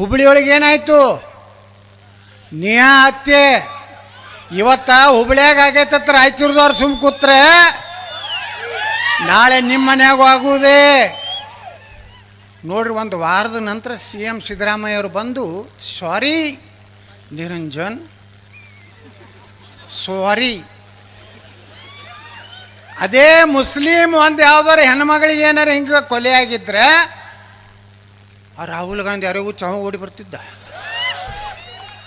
ಹುಬ್ಳಿ ಒಳಗೆ ಏನಾಯ್ತು? ನಿಯಾ ಹತ್ಯೆ. ಇವತ್ತ ಹುಬ್ಳಿಯಾಗ ಆಗೈತತ್ರ ರಾಯಚೂರ್ದವ್ರು ಸುಮ್ ಕೂತ್ರೆ ನಾಳೆ ನಿಮ್ಮ ಮನ್ಯಾಗೂ ಆಗುವುದೇ. ನೋಡ್ರಿ, ಒಂದು ವಾರದ ನಂತರ ಸಿ ಎಂ ಸಿದ್ದರಾಮಯ್ಯ ಅವರು ಬಂದು, ಸಾರಿ, ನಿರಂಜನ್. ಸಾರಿ. ಅದೇ ಮುಸ್ಲಿಂ ಒಂದು ಯಾವ್ದಾರು ಹೆಣ್ಮಗಳಿಗೆ ಏನಾರು ಹಿಂಗೆ ಕೊಲೆ ಆಗಿದ್ರೆ ಆ ರಾಹುಲ್ ಗಾಂಧಿ ಯಾರಿಗೂ ಚಾವು ಓಡಿ ಬರ್ತಿದ್ದ.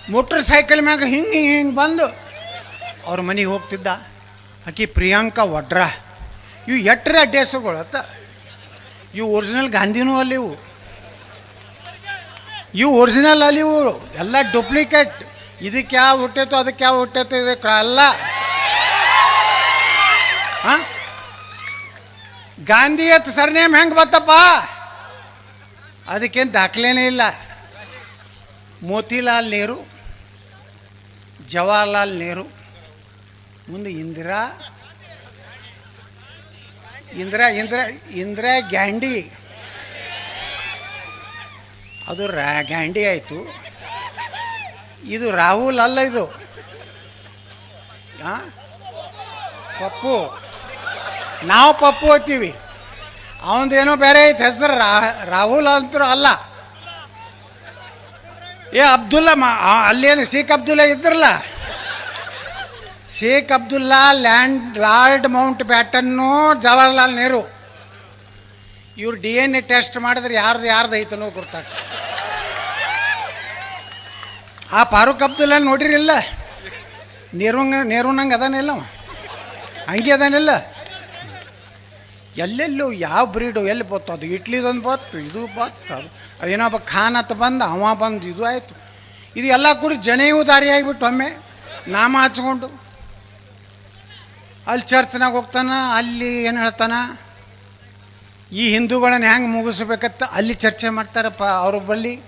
ಮೋಟ್ರ್ ಸೈಕಲ್ ಮ್ಯಾಗ ಹಿಂಗೆ ಹಿಂಗೆ ಬಂದು ಅವ್ರ ಮನೆಗೆ ಹೋಗ್ತಿದ್ದ. ಆಕಿ ಪ್ರಿಯಾಂಕಾ ವಡ್ರ. ಇವು ಎಟ್ಟರೆ ಅಡ್ಡಿ ಹೆಸರುಗಳು ಅತ್ತ. ಇವು ಒರಿಜಿನಲ್ ಗಾಂಧಿನೂ ಅಲ್ಲಿ ಇವು ಇವು ಒರಿಜಿನಲ್ ಅಲ್ಲಿ ಇವು ಎಲ್ಲ ಡೂಪ್ಲಿಕೇಟ್. ಇದಕ್ಕೆ ಯಾವ ಹುಟ್ಟೈತೋ ಅದಕ್ಕೆ ಯಾವ ಹುಟ್ಟೈತೋ ಇದಕ್ಕೆ ಅಲ್ಲ. ಹಾಂ? ಗಾಂಧಿ ಅತ್ ಸರ್ನೇಮ್ ಹೆಂಗೆ ಬತ್ತಪ್ಪ? ಅದಕ್ಕೇನು ದಾಖಲೆನೇ ಇಲ್ಲ. ಮೋತಿಲಾಲ್ ನೆಹರು, ಜವಾಹರ್ಲಾಲ್ ನೆಹರು, ಮುಂದೆ ಇಂದಿರಾ ಇಂದಿರಾ ಇಂದಿರಾ ಇಂದಿರಾ ಗ್ಯಾಂಡಿ ಅದು ರಾ ಗ್ಯಾಂಡಿ ಆಯಿತು. ಇದು ರಾಹುಲ್ ಅಲ್ಲ ಇದು. ಹಾಂ ಪಪ್ಪು. ನಾವು ಪಪ್ಪು ಅಂತೀವಿ ಅವನದೇನೋ ಬೇರೆ ಐತೆ, ಹೆಸರು ರಾ, ರಾಹುಲ್ ಅಂತರೂ ಅಲ್ಲ. ಏ, ಅಬ್ದುಲ್ಲಾ ಮಾ ಅಲ್ಲೇನು, ಶೇಖ್ ಅಬ್ದುಲ್ಲಾ ಇದ್ರಲ್ಲ? Sheikh Abdullah, land, lord Mount ಬ್ಯಾಟನ್ನು, Jawaharlal Nehru. ಇವ್ರು ಡಿ ಎನ್ ಎ ಟೆಸ್ಟ್ ಮಾಡಿದ್ರೆ ಯಾರ್ದು ಯಾರ್ದು ಐತನೋ ಗೊತ್ತಾಗ್ತದೆ. ಆ ಫಾರೂಕ್ ಅಬ್ದುಲ್ಲಾ ನೋಡಿರಿಲ್ಲ? ನೆಹರುಂಗ, ನೆಹರುನಂಗೆ ಅದಾನಿಲ್ಲ ಅವ? ಹಂಗೆ ಅದಾನಿಲ್ಲ ಎಲ್ಲೆಲ್ಲೋ ಯಾವ ಬ್ರೀಡು ಎಲ್ಲಿ ಬತ್ತು ಅದು ಇಟ್ಲಿದೊಂದು ಬತ್ತು, ಇದು ಬತ್ತು, ಅದು. ಅದೇನೋ ಖಾನ್ ಅಂತ ಬಂದು, ಅವ ಬಂದು ಇದು ಆಯಿತು. ಇದು ಎಲ್ಲ ಕೂಡಿ ಜನೆಯೂ ದಾರಿ ಆಗಿಬಿಟ್ಟು ಒಮ್ಮೆ. ನಾಮ ಹಚ್ಕೊಂಡು. ಅಲ್ಲಿ ಚರ್ಚ್ನಾಗ ಹೋಗ್ತಾನೆ, ಅಲ್ಲಿ ಏನು ಹೇಳ್ತಾನ? ಈ ಹಿಂದೂಗಳನ್ನು ಹೆಂಗೆ ಮುಗಿಸ್ಬೇಕತ್ತ ಅಲ್ಲಿ ಚರ್ಚೆ ಮಾಡ್ತಾರಪ್ಪ ಅವ್ರ ಬಳಿ.